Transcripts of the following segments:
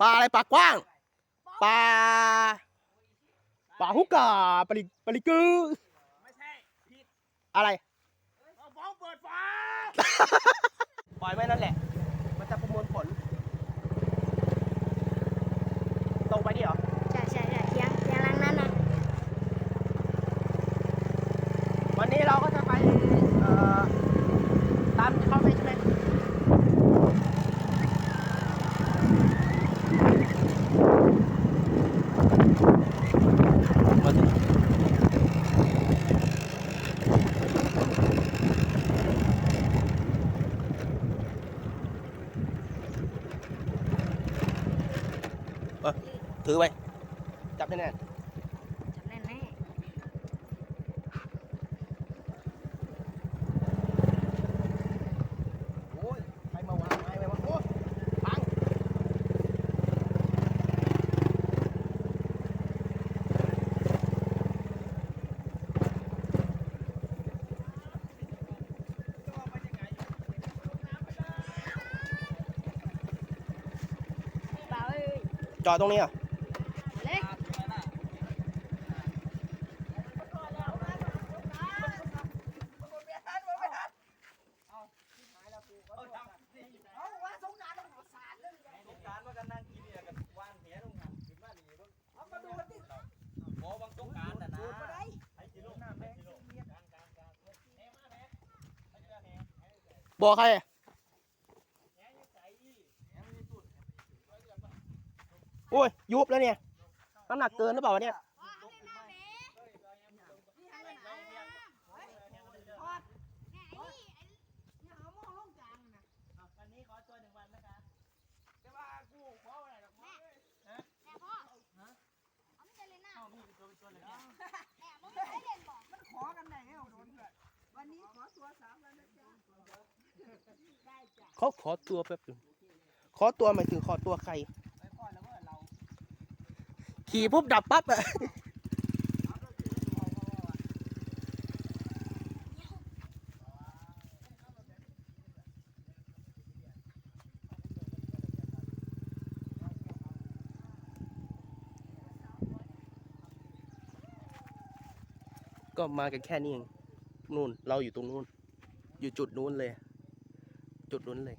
ปลาอะไรปลากว้างปลาปลาฮุกกาปลาลิปลาลิกือไม่ใช่ผิดอะไรเอาบ้องเปิดฟ้าปล่อยไว้นั่นแหละ มันจะประมวลผล ตรงไปดิเหรอ ใช่ใช่ใช่เทียงเทียงหลังนั้นนะ วันนี้เราก็จะไป เอ่อ ตามที่เขาไปใช่ไหมมาถึงเออ ถือไว้ จับแน่นจับแน่นแน่ๆโอ้ยใครมาวางไม้ไว้วะโอ้ยพังเปล่าเอ้ยจอดตรงนี้เหรอะ มาเลย เอาว่าสงกรารต้องหัวสารเลยสงกรารว่ากันนั่งกินเนี่ยกันวางแหนลงหันขึ้นมาหนีเบิ่งเอามาดูกันดิโอ้บางสงกรารน่ะนะไอ้กิโลไอ้กิโลกลางกลางกลางแหมาแหไอ้เจ้าแหแห บอกใครอะแหยังใส่แหมันมีตุ่นโอ้ยยุบแล้วเนี่ย น้ำหนักเกินหรือเปล่าวะเนี่ย วันนี้ขอตัวหนึ่งวันนะคะแต่ว่ากูขออะไรหรอกพ่อเอ้ย แต่พ่อ ฮะ เอาไม่เล่นน้ เอ้ามีเป็นตัวเป็นตัวเลยเนี่ยำแต่มึงไม่ได้เล่นบอก มันขอกันได้ไงเอาโดนเพื่อนวันนี้ขอตัวสามแล้วนะจ๊ะได้จ้ะ เขาขอตัวแป๊บนึงขอตัวหมายถึงขอตัวใครขี่ปุ๊บดับปั๊บอะก็มากันแค่นี้เองนู่นเราอยู่ตรงนู้น อยู่จุดนู้นเลย จุดนู้นเลย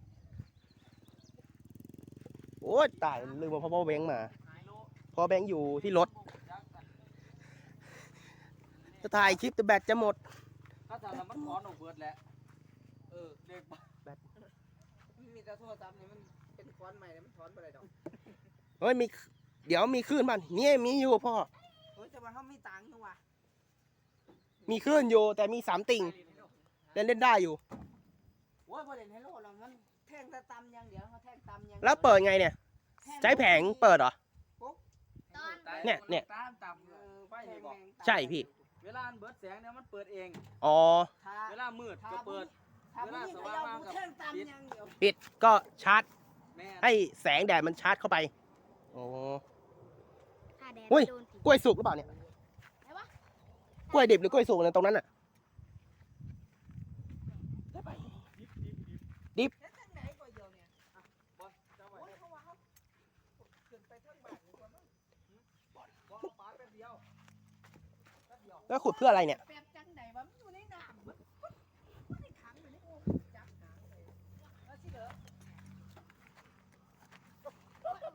โอ้ยตายลืมมาพ่อแบงค์มาหายโลพ่อแบงค์อยู่ที่รถยักษ์กันจะถ่ายคลิปแต่แบตจะหมดถ้าทำแล้วมันถอนออกเบิดแหละ เออเด็กแบตมันมีแต่โทรศัพท์นี่มันเป็นคอนใหม่เลยมันถอนไปเลยดอก เฮ้ยมี เดี๋ยวมีคลื่นบ้านนี่มีอยู่พ่อ เฮ้ยแต่ว่าเขามีตังค์อยู่ว่ะมีคลื่นอยู่แต่มีสามติ่งเล่นเล่นได้อยู่ โอ้ยพอเล่นไฮโลแล้วมันแท่งแต่ตำอย่างเดียวเขาแท่งตำอย่างดียวแล้วเปิดไงเนี่ย ใช้แผงเปิดเหรอ ตอนเนี่ยเนี่ย ตามต่ำเอเอออไฟไฟแมนี่บอกงตำใช่พี่ เวลามันเบิดแสงเนี่ยมันเปิดเอง อ๋อ ถ้าเวลามืดถ้าก็เปิด ถ้าผู้หญิงเขาเอาผู้แท่งตำอย่างเดียวปิดก็ชาร์จ แม่ให้แสงแดดมันชาร์จเข้าไปอ๋อถ้าแดดอุ้ยโดนติดกล้วยสุกหรือเปล่าเนี่ย ไหนวะกล้วยดิบหรือกล้วยสุกเนี่ยตรงนั้นอะ เฮ็ดจังไหนก็เดียวเนี่ยอะ บอสเจ้าไว้ โอ้ยเขาว่าเขาขึ้นไปทั้งบ้านดีกว่ามั้ง บอสบอสเอาปลาแป๊บเดียว แล้วขุดเพื่ออะไรเนี่ยแป๊บจังไหนวะมันอยู่ในน้ำมันมันได้ขังอยู่ในโอ่งจับหางเลยแล้วสิเหรอ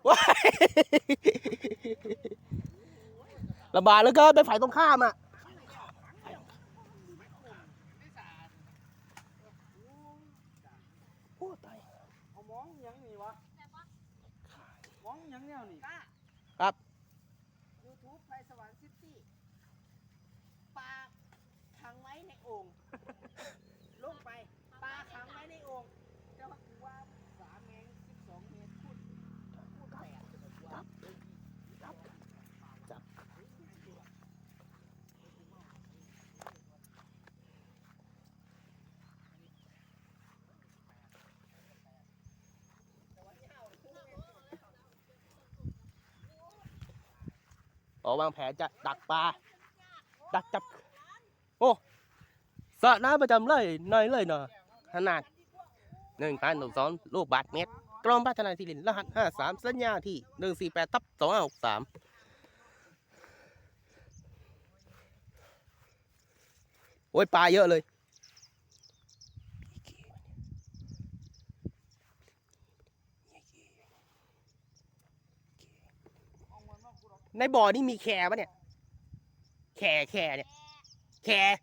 ว้ายลำบากเหลือเกินไปฝ่ายตรงข้ามอะ โอ้ตาย เอามองหยังนี่วะมองหยังแนวนี่ ป้า ครับ YouTube ไฟสว่างซิตี้ปลาขังไว้ในโอ่งลงไปปลาขังไว้ในโอ่งเจ้าคือว่าสามเมตรสิบสองเมตรคูณคูณแปด อ๋อ วางแผนจะดักปลา ดักจับ โอ้สระน้ำประจำเลยน้อยเลยเนาะขนาดหนึ่งพันหนึ่งสองลูกบาทเมตรขอกรมพัฒนาที่ดินรหัสห้าสามสัญญาที่หนึ่งสี่แปดทับสองห้าหกสามโอ้ยปลาเยอะเลย ในบ่อนี่มีแคร์ปะเนี่ย แคร์แคร์เนี่ย แคร์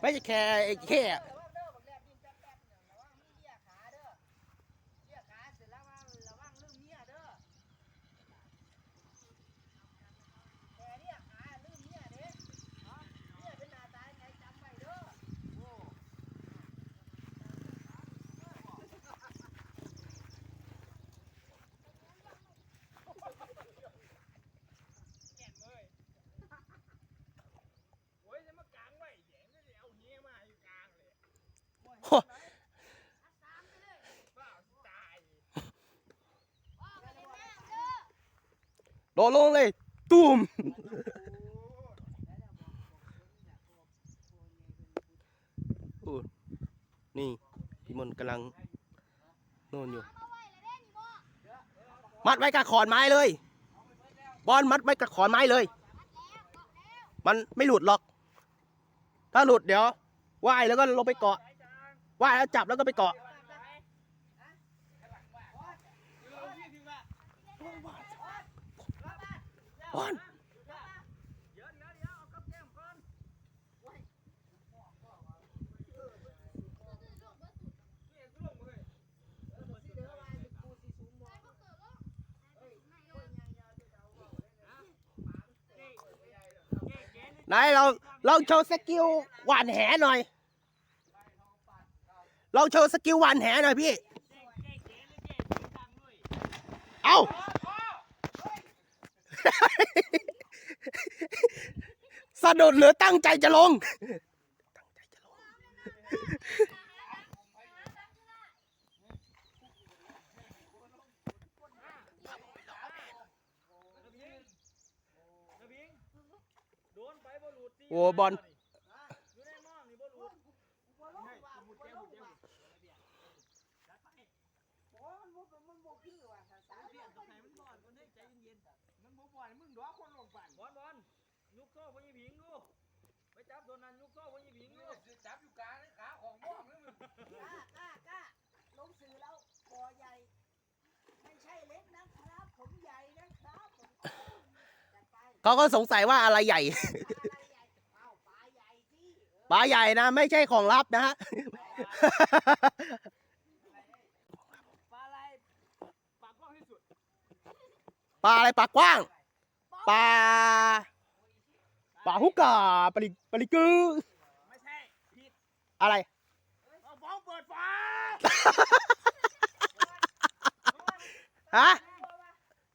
ไม่ใช่แคร์แคร์ ดดลงเลย ตูมอู้นี่พี่มนกำลังโน่นอยู่ มัดไว้กับขอนไม้เลย บอลมัดไว้กับขอนไม้เลย มันไม่หลุดหรอก ถ้าหลุดเดี๋ยวว่ายแล้วก็ลงไปเกาะว่ายแล้วจับแล้วก็ไปเกาะ บอลเดี๋ยวเดี๋ยวเดี๋ยวเอากับแก้มก่อนไหนเราเราโชว์สกิลหวานแหหน่อย เราโชว์สกิลหวานแหหน่อยพี่ เอา สะดุดหรือตั้งใจจะลง ตั้งใจจะลงระบิงโดนไปบ่หลุดสิโอ้บอล อยู่ในหม้อนี่บ่หลุด โอ้มันบ่มันบ่คือว่ะสามเดือน มันบ่อนคนให้ใจเย็น ๆมันบ่บ่อนมึงดอกคนลงปั่นบอลบอลยุกโซ่พญิบิงดูไปจับตัวนั้นยุกโซ่พญิบิงดูจับอยู่กลางนี่ขาของม่วงนี่มึงกล้ากล้ากล้าลงสื่อแล้วปอใหญ่ ไม่ใช่เล็กนะครับ ผมใหญ่นะครับผมจัดไปเขาก็สงสัยว่าอะไรใหญ่ อะไรใหญ่เอ้าปลาใหญ่ที่ปลาใหญ่นะ ไม่ใช่ของลับนะฮะ ปลาอะไรปากกว้างที่สุดปลาอะไรปลากว้าง ปลาปลาฮุกกาปลาลิปลาลิกือไม่ใช่ผิดอะไรเอาฟ้องเปิดฟ้าฮะ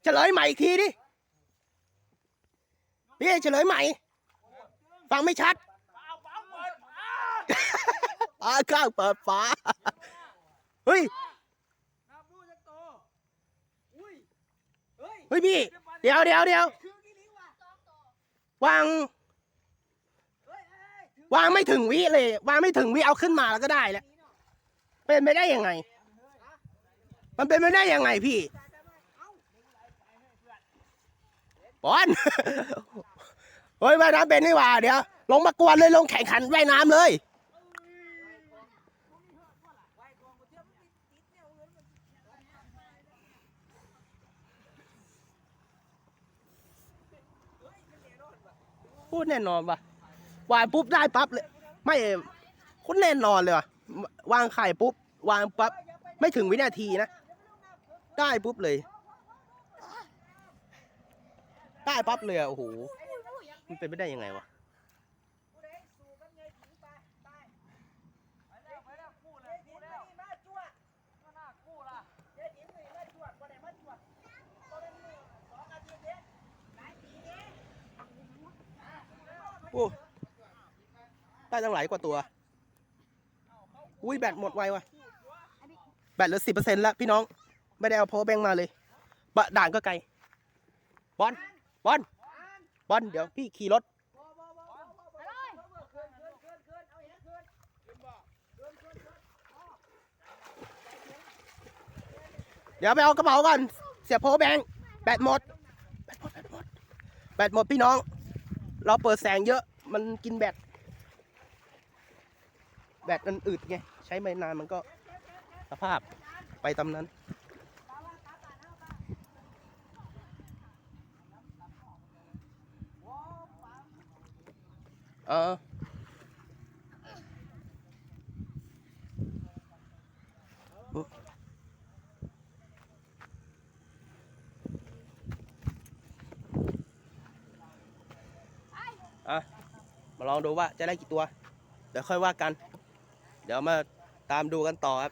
เฉลยใหม่อีกทีดิพี่เฉลยใหม่ ฟังไม่ชัดเอาฟ้องเปิดฟ้าอาข้างเปิดฟ้าเฮ้ยนับดูจะโตอุ้ยเฮ้ยเฮ้ยพี่เดี๋ยวเดี๋ยวเดี๋ยวคือกี่ลิ้วอะ วาง วางไม่ถึงวิเลย วางไม่ถึงวิเอาขึ้นมาแล้วก็ได้แล้วเนาะเป็นไปได้ยังไง มันเป็นไปได้ยังไงพี่บอลเฮ้ยว่ายน้ำเป็นนี่หว่าเดี๋ยว ลงมากวนเลยลงแข่งขันว่ายน้ำเลย ไว้กองกูเทียบมันติดเนี่ยเอาเงินมัน พูดแน่นอนว่ะวางปุ๊บได้ปั๊บเลย ไม่คุณแน่นอนเลยว่ะวางไข่ปุ๊บวางปั๊บไม่ถึงวินาทีนะ ได้ปุ๊บเลย ได้ปั๊บเลยอะโอ้โหมันเป็นไปได้ยังไงวะ อ้ได้ตั้งหลายกว่าตัว อุ้ยแบตหมดไวว่ะ แบตเหลือสิบเปอร์เซ็นต์แล้วพี่น้อง ไม่ได้เอาโพแบงมาเลยบะด่านก็ไกล บอล บอล บอล เดี๋ยวพี่ขี่รถ เดี๋ยวไปเอากระเป๋าก่อน เสียโพแบง แบตหมด แบตหมด แบตหมดพี่น้อง เราเปิดแสงเยอะมันกินแบต แบตมันอึดไง ใช้ไม่นานมันก็สภาพไปตามนั้น เออ ลองดูว่าจะได้กี่ตัว เดี๋ยวค่อยว่ากัน เดี๋ยวมาตามดูกันต่อครับ